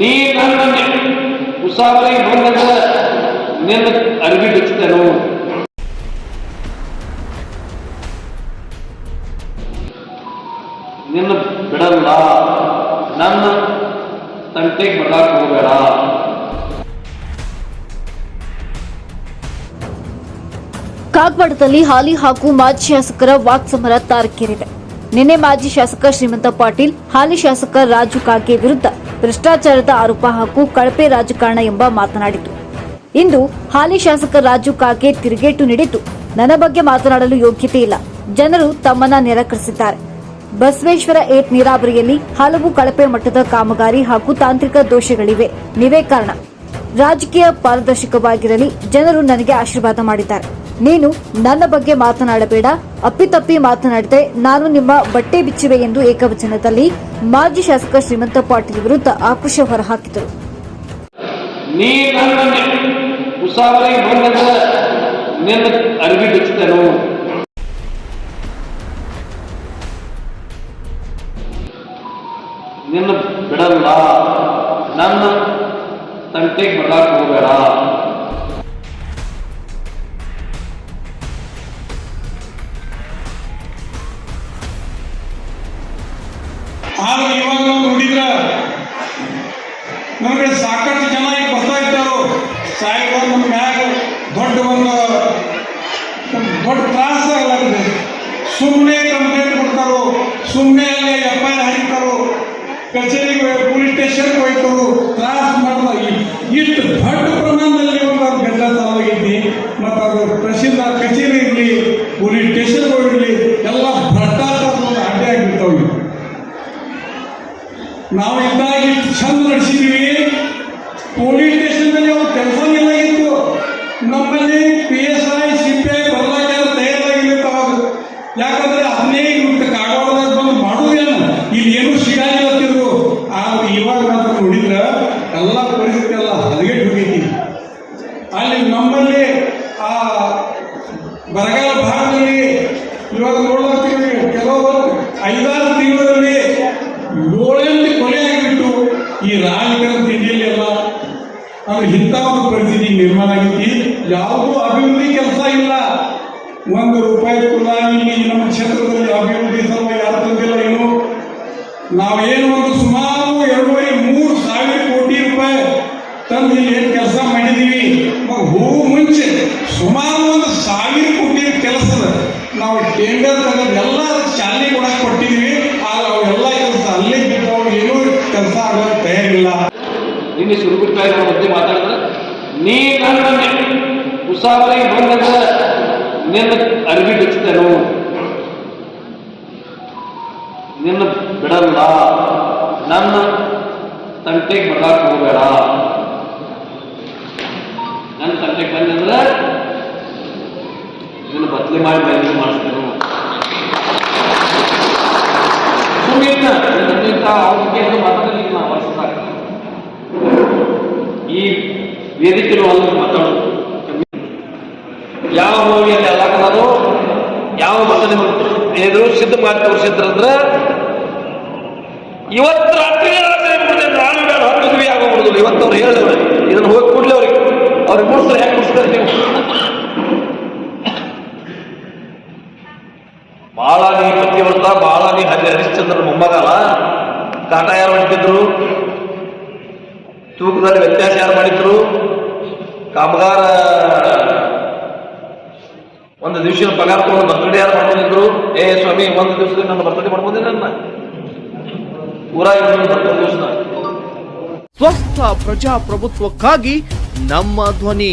ನೀ ನನ್ನ ಉಸಾಬರಿ ನಿನ್ನ ಅರ್ಬಿ ಬಿಚ್ಚತೇನು ನಿನ್ನ ಬಿಡಲ್ಲ, ನನ್ನ ತಂಟೆಗೆ ಬರ್ಲಾಕ್ ಹೋಗಬೇಡ. ಕಾಗವಾಡದಲ್ಲಿ ಹಾಲಿ ಹಾಗೂ ಮಾಜಿ ಶಾಸಕರ ವಾಕ್ಸಮರ ತಾರಕೇರಿದೆ. ನಿನ್ನೆ ಮಾಜಿ ಶಾಸಕ ಶ್ರೀಮಂತ ಪಾಟೀಲ್, ಹಾಲಿ ಶಾಸಕ ರಾಜು ಕಾಗೆ ವಿರುದ್ಧ. ಭ್ರಷ್ಟಾಚಾರದ ಆರೋಪ ಹಾಗೂ ಕಳಪೆ ರಾಜಕಾರಣ ಎಂಬ ಮಾತನಾಡಿತು. ಇಂದು ಹಾಲಿ ಶಾಸಕ ರಾಜು ಕಾಗೆ ತಿರುಗೇಟು ನೀಡಿದ್ದು, ನನ್ನ ಬಗ್ಗೆ ಮಾತನಾಡಲು ಯೋಗ್ಯತೆ ಇಲ್ಲ. ಜನರು ತಮ್ಮನ್ನ ನಿರಾಕರಿಸಿದ್ದಾರೆ. ಬಸವೇಶ್ವರ ಏಟ್ ನೀರಾವರಿಯಲ್ಲಿ ಹಲವು ಕಳಪೆ ಮಟ್ಟದ ಕಾಮಗಾರಿ ಹಾಗೂ ತಾಂತ್ರಿಕ ದೋಷಗಳಿವೆ. ನೀವೇ ಕಾರಣ. ರಾಜಕೀಯ ಪಾರದರ್ಶಕವಾಗಿರಲಿ, ಜನರು ನನಗೆ ಆಶೀರ್ವಾದ ಮಾಡಿದ್ದಾರೆ. ನೀನು ನನ್ನ ಬಗ್ಗೆ ಮಾತನಾಡಬೇಡ ಅಪ್ಪಿತಪ್ಪಿ ಮಾತನಾಡದೆ ನಾನು ನಿಮ್ಮ ಬಟ್ಟೆ ಬಿಚ್ಚಿವೆ ಎಂದು ಏಕವಚನದಲ್ಲಿ ಮಾಜಿ ಶಾಸಕ ಶ್ರೀಮಂತ ಪಾಟೀಲ್ ವಿರುದ್ಧ ಆಕ್ರೋಶ ಹೊರಹಾಕಿದರು. ನಿನ್ನ ಬಿಡಲ್ಲ, ನನ್ನ ತಂಟೆಗೆ ಬರ್ಲಾಕ್ ಹೋಗಬೇಡ. ನಮಗೆ ಸಾಕಷ್ಟು ಜನ ಈಗ ಬರ್ತಾ ಇದ್ದಾರೆ. ಸಾಹೇಬರು ನಮ್ಮ ಮ್ಯಾಗ ದೊಡ್ಡ ಒಂದು ದೊಡ್ಡ ತ್ರಾಸ ಆಗಲಾಗಿದೆ ಸುಮ್ಮನೆ ಕಂಪ್ಲೇಂಟ್ ಕೊಡ್ತಾರೋ ಸುಮ್ಮನೆ ಅಲ್ಲಿ ಎಫ್ ಐ ಆರ್ ಹಾಕ್ತಾರೋ ಕಚೇರಿಗೆ ಪೊಲೀಸ್ ಸ್ಟೇಷನ್ಗೆ ಹೋಯ್ತಾರೋ ತ್ರಾಸ ಮಾಡಿ ಇಷ್ಟು ದೊಡ್ಡ ಪ್ರಮಾಣದಲ್ಲಿ ಒಂದು ಗದ್ದಲ ಮತ್ತು ಅದು ಪ್ರಸಿದ್ಧ ಕಚೇರಿ ಇರಲಿ, ಪೊಲೀಸ್ ಸ್ಟೇಷನ್ಗಳು ಇರಲಿ ಎಲ್ಲ ಭ್ರಷ್ಟಾಚಾರದ ಅಡ್ಡೆ ಆಗಿರ್ತಾವೆ. ನಾವು ಚಂದ ನಡೆಸಿದೀವಿ. ಪೊಲೀಸ್ ಸ್ಟೇಷನ್ನಲ್ಲಿ ಅವ್ರು ಕೆಲಸ ಇಲ್ಲ ಇತ್ತು. ನಮ್ಮಲ್ಲಿ P S I C P I ಯಾಕಂದ್ರೆ ಅದನ್ನೇ ಇವತ್ತು ಕಾಗವಾಡದಾಗ ಬಂದು ಮಾಡುವುದೇನು ಇಲ್ಲಿ ಏನು ಸಿಗಾಗಿಲ್ಲ ಅಂತಿದ್ರು. ಆ, ಇವಾಗ ಮಾತ್ರ ನೋಡಿದ್ರ ಎಲ್ಲ ಪರಿಸ್ಥಿತಿ ಎಲ್ಲ ಹದಗೆಟ್ಟು ಹೋಗೈತಿ. ಅಲ್ಲಿ ನಮ್ಮಲ್ಲಿ, ಆ, ಬರಗಾಲ ಭಾಗದಲ್ಲಿ ಇವಾಗ ನೋಡ್ಲಾಗ್ತೀವಿ ಕೆಲವರು ಐದಾರು ತಿಂಗಳಲ್ಲಿ ಏಳೆಂಟು ಕೊಲೆ ಈ ರಾಜಕೀಯ ತಿಂಡಿಯಲ್ಲಿ ಎಲ್ಲ ಅಂದ್ರೆ ಇಂಥ ಒಂದು ಪರಿಸ್ಥಿತಿ ನಿರ್ಮಾಣ ಆಗೈತಿ ಯಾವುದೂ ಅಭಿವೃದ್ಧಿ ಕೆಲಸ ಇಲ್ಲ. ಒಂದು ರೂಪಾಯಿ ಕೂಡ ನಮ್ಮ ಕ್ಷೇತ್ರದಲ್ಲಿ ಅಭಿವೃದ್ಧಿ ಸಲುವಾಗಿ ಯಾರು ತಂದಿಲ್ಲ ಏನು? ನಾವೇನು ಒಂದು ಸುಮಾರು ಎರಡೂವರೆ ಮೂರು ಸಾವಿರ ಕೋಟಿ ರೂಪಾಯಿ ತಂದು ಇಲ್ಲಿ ಏನು ಕೆಲಸ ಮಾಡಿದೀವಿ. ಹೋಗು ಮುಂಚೆ ಸುಮಾರು ಒಂದು ಸಾವಿರ ಕೋಟಿ ಕೆಲಸದ ನಾವು ಟೆಂಡರ್ ತಗೊಂಡು ಎಲ್ಲ ಚಾಲನೆ ಕೊಡಕ್ಕೆ ಕೊಟ್ಟಿದ್ದೀವಿ ಆದ್ರೆ ಅವೆಲ್ಲ ಕೆಲಸ ಅಲ್ಲೇ ಕೆಲಸ ಆಗಕ್ಕೆ ತಯಾರಿಲ್ಲ. ನಿನ್ನೆ ಸುರುಗುಟ್ಟ ಇರೋ ಮಧ್ಯೆ ಮಾತಾಡಿದ್ರೆ, ನೀ ನನ್ನ ಉಸಾವರಿ ಬಂದಾಗ ನಿನ್ನ ಅರ್ಬಿ ಬಿಚ್ಚತೇನು ನಿನ್ನ ಬಿಡಲ್ಲ. ನನ್ನ ತಂಟೆಗೆ ಬರಕ್ ಹೋಗಬೇಡ. ನನ್ನ ತಂಟೆಗೆ ಬಂದಂದ್ರೆ ನಿನ್ನ ಬದಲಿ ಮಾಡಿ ಬಯಲು ಮಾಡಿಸ್ತೇನೆ ಸುಮ್ಮನೆ ಅವ್ರಿಗೆ ಬಗ್ಗೆ ಏನು ಮಾತಾಡಲಿಲ್ಲ ನಾವು ವರ್ಷ ಸಾಕು ಈ ವೇದಿಕೆಯಲ್ಲಿ ಒಂದು ಮಾತಾಡೋದು. ಯಾವ ಮೂವಿಯಲ್ಲಿ ಎಲ್ಲ ಕಲಾರು ಯಾವ ಮತನೆ ಎದುರು ಸಿದ್ಧ ಮಾಡಿ ತೋರಿಸಿದ್ರಂದ್ರೆ ಇವತ್ತು ರಾತ್ರಿ ನಾನು ಬೇಡ, ಹತ್ತು ಆಗೋಗ್ಬಿಡುದಿಲ್ಲ ಇವತ್ತು ಅವ್ರು ಹೇಳಿದ್ರು, ಇದನ್ನು ಹೋಗಿ ಕೂಡಲೇ ಅವ್ರಿಗೆ. ಅವ್ರಿಗೆ ಮುಡ್ಸ್ತಾರೆ ಯಾಕೆ ಮುಡಿಸ್ತಾರೆ ನೀವು? ಬಾಳ ನೀ ಪತಿವ್ರತ, ಬಾಳ ನೀ ಹರಿ ಹರಿಶ್ಚಂದ್ರ ಮೊಮ್ಮಗಲ್ಲ ಕಾಟ ಯಾರು ಹೊಡಿತಿದ್ರು ತೂಕದಲ್ಲಿ ವ್ಯತ್ಯಾಸ ಯಾರು ಮಾಡಿದ್ರು? ಕಾಮಗಾರ ಒಂದು ದಿವಸ ಪಗಾರ ತಗೊಂಡು ಬರ್ತಡೇ ಯಾರು ಮಾಡ್ಕೊಂಡಿದ್ರು ಏ, ಸ್ವಾಮಿ, ಒಂದು ದಿವಸದಲ್ಲಿ ನನ್ನ ಬರ್ತಡೇ ಮಾಡ್ಕೊಂಡಿದ್ದ ನನ್ನ? ಊರ ಬರ್ತಡೇ ದಿವಸ ಸ್ವಸ್ಥ ಪ್ರಜಾಪ್ರಭುತ್ವಕ್ಕಾಗಿ ನಮ್ಮ ಧ್ವನಿ.